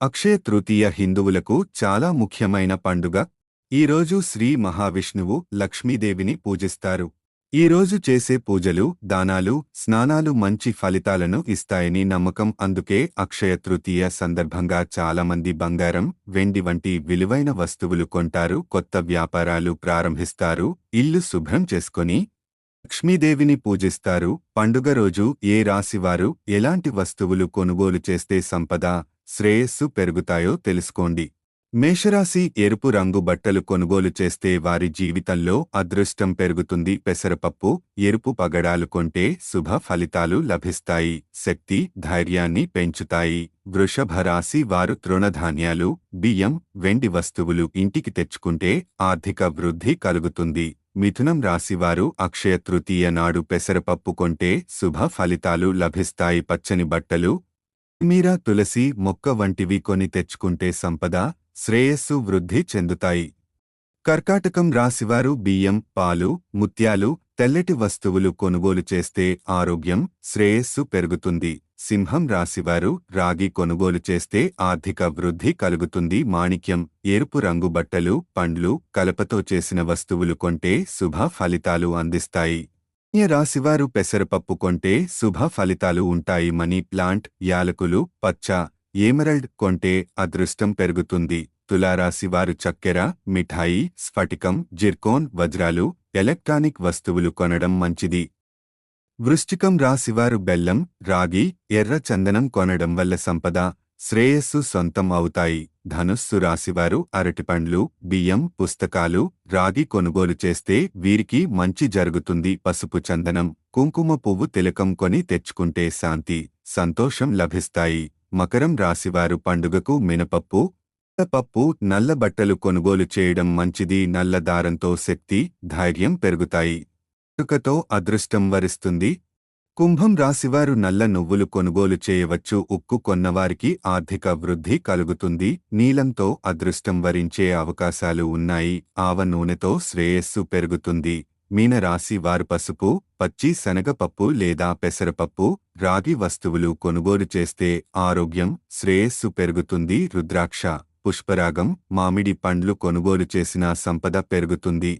అక్షయ తృతీయ హిందువులకు చాలా ముఖ్యమైన పండుగ. ఈరోజు శ్రీ మహావిష్ణువు లక్ష్మీదేవిని పూజిస్తారు. ఈరోజు చేసే పూజలు దానాలు స్నానాలు మంచి ఫలితాలను ఇస్తాయని నమ్మకం. అందుకే అక్షయ తృతీయ సందర్భంగా చాలామంది బంగారం వెండి వంటి విలువైన వస్తువులు కొంటారు కొత్త వ్యాపారాలు ప్రారంభిస్తారు ఇల్లు శుభ్రం చేసుకొని లక్ష్మీదేవిని పూజిస్తారు. పండుగ రోజు ఏ రాశివారు ఎలాంటి వస్తువులు కొనుగోలు చేస్తే సంపద శ్రేయస్సు పెరుగుతాయో తెలుసుకోండి. మేషరాశి ఎరుపు రంగు బట్టలు కొనుగోలు చేస్తే వారి జీవితంలో అదృష్టం పెరుగుతుంది. పెసరపప్పు ఎరుపు పగడాలు కొంటే శుభ ఫలితాలు లభిస్తాయి. శక్తి ధైర్యాన్ని పెంచుతాయి. వృషభ రాశి వారు తృణధాన్యాలు బియ్యం వెండి వస్తువులు ఇంటికి తెచ్చుకుంటే ఆర్థిక వృద్ధి కలుగుతుంది. మిథునం రాశివారు అక్షయ తృతీయ నాడు పెసరపప్పు కొంటే శుభ ఫలితాలు లభిస్తాయి. పచ్చని బట్టలు మీరా తులసి మొక్క వంటివి కొని తెచ్చుకుంటే సంపద శ్రేయస్సు వృద్ధి చెందుతాయి. కర్కాటకం రాశివారు బియ్యం పాలు ముత్యాలు తెల్లటి వస్తువులు కొనుగోలు చేస్తే ఆరోగ్యం శ్రేయస్సు పెరుగుతుంది. సింహం రాశివారు రాగి కొనుగోలు చేస్తే ఆర్థిక వృద్ధి కలుగుతుంది. మాణిక్యం ఎరుపు రంగు బట్టలు పండ్లు కలపతో చేసిన వస్తువులు కొంటే శుభ ఫలితాలు అందిస్తాయి. రాశివారు పెసరపప్పు కొంటే శుభ ఫలితాలు ఉంటాయి. మనీ ప్లాంట్ యాలకులు పచ్చ ఏమరల్డ్ కొంటే అదృష్టం పెరుగుతుంది. తులారాశివారు చక్కెర మిఠాయి స్ఫటికం జిర్కోన్ వజ్రాలు ఎలక్ట్రానిక్ వస్తువులు కొనడం మంచిది. వృశ్చికం రాశివారు బెల్లం రాగి ఎర్ర చందనం కొనడం వల్ల సంపద శ్రేయస్సు సొంతం అవుతాయి. ధనుస్సు రాశివారు అరటిపండ్లు బియ్యం పుస్తకాలు రాగి కొనుగోలు చేస్తే వీరికి మంచి జరుగుతుంది. పసుపు చందనం కుంకుమ పువ్వు తిలకం కొని తెచ్చుకుంటే శాంతి సంతోషం లభిస్తాయి. మకరం రాశివారు పండుగకు మినపప్పు పప్పు నల్ల బట్టలు కొనుగోలు చేయడం మంచిది. నల్ల దారంతో శక్తి ధైర్యం పెరుగుతాయి. పుట్టుకతో అదృష్టం వరిస్తుంది. కుంభం రాశివారు నల్ల నువ్వులు కొనుగోలు చేయవచ్చు. ఉక్కు కొన్నవారికి ఆర్థిక వృద్ధి కలుగుతుంది. నీలంతో అదృష్టం వరించే అవకాశాలు ఉన్నాయి. ఆవ నూనెతో శ్రేయస్సు పెరుగుతుంది. మీనరాశి వారు పసుపు పచ్చి శనగపప్పు లేదా పెసరపప్పు రాగి వస్తువులు కొనుగోలు చేస్తే ఆరోగ్యం శ్రేయస్సు పెరుగుతుంది. రుద్రాక్ష పుష్పరాగం మామిడి పండ్లు కొనుగోలు చేసిన సంపద పెరుగుతుంది.